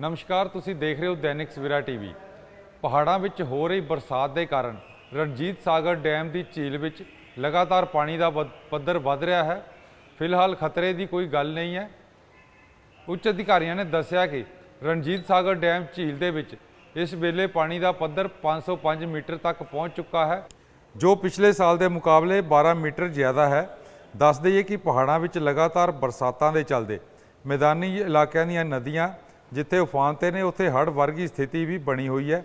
ਨਮਸਕਾਰ, ਤੁਸੀਂ ਦੇਖ ਰਹੇ ਹੋ ਦੈਨਿਕ ਸਵੇਰਾ ਟੀਵੀ ਪਹਾੜਾਂ ਵਿੱਚ ਹੋ ਰਹੀ ਬਰਸਾਤ ਦੇ ਕਾਰਨ ਰਣਜੀਤ ਸਾਗਰ ਡੈਮ ਦੀ ਝੀਲ ਵਿੱਚ ਲਗਾਤਾਰ ਪਾਣੀ ਦਾ ਵਧ- ਪੱਧਰ ਵੱਧ ਰਿਹਾ ਹੈ। ਫਿਲਹਾਲ ਖਤਰੇ ਦੀ ਕੋਈ ਗੱਲ ਨਹੀਂ ਹੈ। ਉੱਚ ਅਧਿਕਾਰੀਆਂ ਨੇ ਦੱਸਿਆ ਕਿ ਰਣਜੀਤ ਸਾਗਰ ਡੈਮ ਝੀਲ ਦੇ ਵਿੱਚ ਇਸ ਵੇਲੇ ਪਾਣੀ ਦਾ ਪੱਧਰ 505 ਮੀਟਰ ਤੱਕ ਪਹੁੰਚ ਚੁੱਕਾ ਹੈ, ਜੋ ਪਿਛਲੇ ਸਾਲ ਦੇ ਮੁਕਾਬਲੇ 12 ਮੀਟਰ ਜ਼ਿਆਦਾ ਹੈ। ਦੱਸ ਦਈਏ ਕਿ ਪਹਾੜਾਂ ਵਿੱਚ ਲਗਾਤਾਰ ਬਰਸਾਤਾਂ ਦੇ ਚੱਲਦੇ ਮੈਦਾਨੀ ਇਲਾਕਿਆਂ ਦੀਆਂ ਨਦੀਆਂ ਜਿੱਥੇ ਉਫਾਨ ਤੇ ਨੇ, ਉੱਥੇ ਹੜ੍ਹ ਵਰਗੀ ਸਥਿਤੀ ਵੀ ਬਣੀ ਹੋਈ ਹੈ।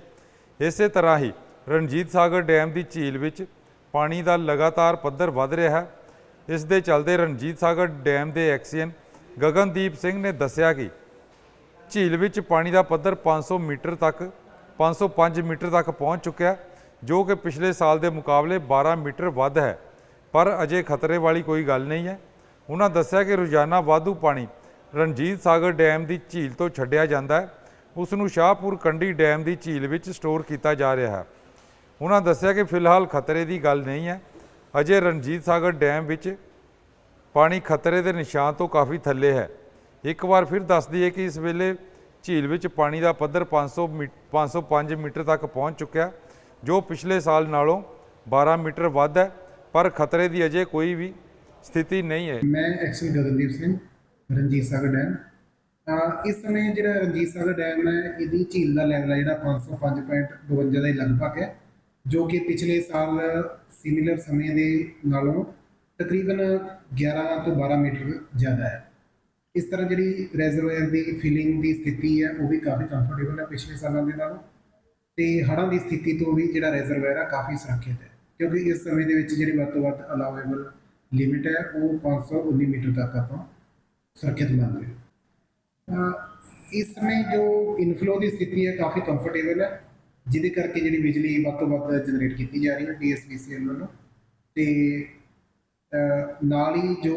ਇਸੇ ਤਰ੍ਹਾਂ ਹੀ ਰਣਜੀਤ ਸਾਗਰ ਡੈਮ ਦੀ ਝੀਲ ਵਿੱਚ ਪਾਣੀ ਦਾ ਲਗਾਤਾਰ ਪੱਧਰ ਵੱਧ ਰਿਹਾ ਹੈ। ਇਸ ਦੇ ਚੱਲਦੇ ਰਣਜੀਤ ਸਾਗਰ ਡੈਮ ਦੇ ਐਕਸੀਅਨ ਗਗਨਦੀਪ ਸਿੰਘ ਨੇ ਦੱਸਿਆ ਕਿ ਝੀਲ ਵਿੱਚ ਪਾਣੀ ਦਾ ਪੱਧਰ 500 ਮੀਟਰ ਤੱਕ 505 ਮੀਟਰ ਤੱਕ ਪਹੁੰਚ ਚੁੱਕਿਆ ਜੋ ਕਿ ਪਿਛਲੇ ਸਾਲ ਦੇ ਮੁਕਾਬਲੇ 12 ਮੀਟਰ ਵੱਧ ਹੈ। ਪਰ ਅਜੇ ਖਤਰੇ ਵਾਲੀ ਕੋਈ ਗੱਲ ਨਹੀਂ ਹੈ। ਉਹਨਾਂ ਦੱਸਿਆ ਕਿ ਰੋਜ਼ਾਨਾ ਵਾਧੂ ਪਾਣੀ ਰਣਜੀਤ ਸਾਗਰ ਡੈਮ ਦੀ ਝੀਲ ਤੋਂ ਛੱਡਿਆ ਜਾਂਦਾ ਹੈ। ਉਸ ਨੂੰ ਸ਼ਾਹਪੁਰ ਕੰਢੀ ਡੈਮ ਦੀ ਝੀਲ ਵਿੱਚ ਸਟੋਰ ਕੀਤਾ ਜਾ ਰਿਹਾ ਹੈ। ਉਹਨਾਂ ਦੱਸਿਆ ਕਿ ਫਿਲਹਾਲ ਖਤਰੇ ਦੀ ਗੱਲ ਨਹੀਂ ਹੈ। ਅਜੇ ਰਣਜੀਤ ਸਾਗਰ ਡੈਮ ਵਿੱਚ ਪਾਣੀ ਖਤਰੇ ਦੇ ਨਿਸ਼ਾਨ ਤੋਂ ਕਾਫੀ ਥੱਲੇ ਹੈ। ਇੱਕ ਵਾਰ ਫਿਰ ਦੱਸ ਦਈਏ ਕਿ ਇਸ ਵੇਲੇ ਝੀਲ ਵਿੱਚ ਪਾਣੀ ਦਾ ਪੱਧਰ 500 ਮੀ- 505 ਮੀਟਰ ਤੱਕ ਪਹੁੰਚ ਚੁੱਕਿਆ ਜੋ ਪਿਛਲੇ ਸਾਲ ਨਾਲੋਂ 12 ਮੀਟਰ ਵੱਧ ਹੈ। ਪਰ ਖਤਰੇ ਦੀ ਅਜੇ ਕੋਈ ਵੀ ਸਥਿਤੀ ਨਹੀਂ ਹੈ। ਮੈਂ ਐਕਚੁਅਲੀ ਗਗਨਦੀਪ ਸਿੰਘ ਰਣਜੀਤ ਸਾਗਰ ਡੈਮ। ਇਸ ਸਮੇਂ ਜਿਹੜਾ ਰਣਜੀਤ ਸਾਗਰ ਡੈਮ ਹੈ, ਇਹਦੀ ਝੀਲ ਦਾ ਲੈਵਲ ਹੈ ਜਿਹੜਾ 505.52 ਦੇ ਲਗਭਗ ਹੈ, ਜੋ ਕਿ ਪਿਛਲੇ ਸਾਲ ਸਿਮਿਲਰ ਸਮੇਂ ਦੇ ਨਾਲੋਂ ਤਕਰੀਬਨ 11 ਤੋਂ 12 ਮੀਟਰ ਜ਼ਿਆਦਾ ਹੈ। ਇਸ ਤਰ੍ਹਾਂ ਜਿਹੜੀ ਰੈਜ਼ਰਵਾਇਰ ਦੀ ਫਿਲਿੰਗ ਦੀ ਸਥਿਤੀ ਹੈ, ਉਹ ਵੀ ਕਾਫੀ ਕੰਫਰਟੇਬਲ ਹੈ ਪਿਛਲੇ ਸਾਲਾਂ ਦੇ ਨਾਲੋਂ। ਤੇ ਹੜ੍ਹਾਂ ਦੀ ਸਥਿਤੀ ਤੋਂ ਵੀ ਜਿਹੜਾ ਰੈਜ਼ਰਵਾਇਰ ਆ, ਕਾਫੀ ਸੁਰੱਖਿਅਤ ਹੈ। ਕਿਉਂਕਿ ਇਸ ਸਮੇਂ ਦੇ ਵਿੱਚ ਜਿਹੜੀ ਵੱਧ ਤੋਂ ਵੱਧ ਅਲਾਉਏਬਲ ਲਿਮਿਟ ਹੈ, ਉਹ 519 ਮੀਟਰ ਤੱਕ ਆਪਾਂ ਸੁਰੱਖਿਅਤ ਮੰਨਦੇ ਰਹੇ ਇਸ ਸਮੇਂ ਜੋ ਇਨਫਲੋ ਦੀ ਸਥਿਤੀ ਹੈ, ਕਾਫੀ ਕੰਫਰਟੇਬਲ ਹੈ, ਜਿਹਦੇ ਕਰਕੇ ਜਿਹੜੀ ਬਿਜਲੀ ਵੱਧ ਤੋਂ ਵੱਧ ਜਨਰੇਟ ਕੀਤੀ ਜਾ ਰਹੀ ਹੈ ਡੀਐਸਪੀਸੀਐਲ ਵੱਲੋਂ। ਤੇ ਨਾਲ ਹੀ ਜੋ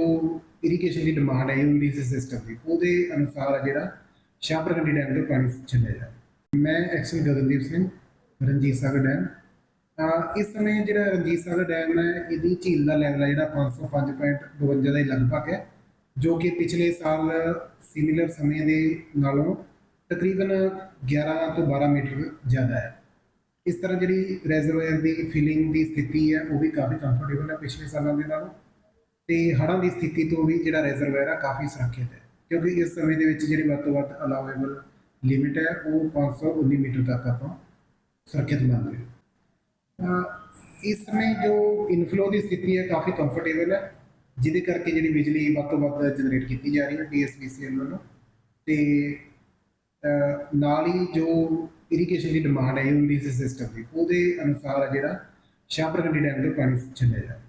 ਇਰੀਗੇਸ਼ਨ ਦੀ ਡਿਮਾਂਡ ਹੈ ਯੂਡੀਸੀ ਸਿਸਟਮ ਦੀ, ਉਹਦੇ ਅਨੁਸਾਰ ਜਿਹੜਾ ਸ਼ਾਹਪੁਰਗੰਡੀ ਡੈਮ ਤੋਂ ਪਾਣੀ ਛੱਡਿਆ ਜਾ ਮੈਂ ਐਕਚੁਅਲੀ ਗਗਨਦੀਪ ਸਿੰਘ, ਰਣਜੀਤ ਸਾਗਰ ਡੈਮ ਇਸ ਸਮੇਂ ਜਿਹੜਾ ਰਣਜੀਤ ਸਾਗਰ ਡੈਮ ਹੈ, ਇਹਦੀ ਝੀਲ ਦਾ ਲੈਵਲ ਹੈ ਜਿਹੜਾ 505.52 ਦੇ ਲਗਭਗ ਹੈ। ਜੋ ਕਿ ਪਿਛਲੇ ਸਾਲ ਸਿਮਿਲਰ ਸਮੇਂ ਦੇ ਨਾਲੋਂ ਤਕਰੀਬਨ 11 ਤੋਂ 12 ਮੀਟਰ ਜ਼ਿਆਦਾ ਹੈ। ਇਸ ਤਰ੍ਹਾਂ ਜਿਹੜੀ ਰੈਜ਼ਰਵਾਇਰ ਦੀ ਫਿਲਿੰਗ ਦੀ ਸਥਿਤੀ ਹੈ, ਉਹ ਵੀ ਕਾਫੀ ਕੰਫਰਟੇਬਲ ਹੈ ਪਿਛਲੇ ਸਾਲਾਂ ਦੇ ਨਾਲੋਂ। ਤੇ ਹੜ੍ਹਾਂ ਦੀ ਸਥਿਤੀ ਤੋਂ ਵੀ ਜਿਹੜਾ ਰੈਜ਼ਰਵਾਇਰ ਹੈ ਕਾਫੀ ਸੁਰੱਖਿਅਤ ਹੈ। ਕਿਉਂਕਿ ਇਸ ਸਮੇਂ ਦੇ ਵਿੱਚ ਜਿਹੜੀ ਵੱਧ ਤੋਂ ਵੱਧ ਅਲਾਉਏਬਲ ਲਿਮਿਟ ਹੈ, ਉਹ 519 ਮੀਟਰ ਤੱਕ ਆਪਾਂ ਸੁਰੱਖਿਅਤ ਮੰਨਦੇ ਹਾਂ ਇਸ ਸਮੇਂ ਜੋ ਇਨਫਲੋ ਦੀ ਸਥਿਤੀ ਹੈ, ਕਾਫੀ ਕੰਫਰਟੇਬਲ ਹੈ। ਜਿਹਦੇ ਕਰਕੇ ਜਿਹੜੀ ਬਿਜਲੀ ਵੱਧ ਤੋਂ ਵੱਧ ਜਨਰੇਟ ਕੀਤੀ ਜਾ ਰਹੀ ਹੈ ਡੀਐਸਪੀਸੀਐਲ ਵੱਲੋਂ ਤੇ ਨਾਲ ਹੀ ਜੋ ਇਰੀਗੇਸ਼ਨ ਦੀ ਡਿਮਾਂਡ ਹੈ ਯੂਡੀਸੀ ਸਿਸਟਮ ਦੀ, ਉਹਦੇ ਅਨੁਸਾਰ ਜਿਹੜਾ ਸ਼ਾਹਪੁਰਗੰਡੀ ਡੈਮ ਤੋਂ ਪਾਣੀ ਛੱਡਿਆ ਜਾ ਰਿਹਾ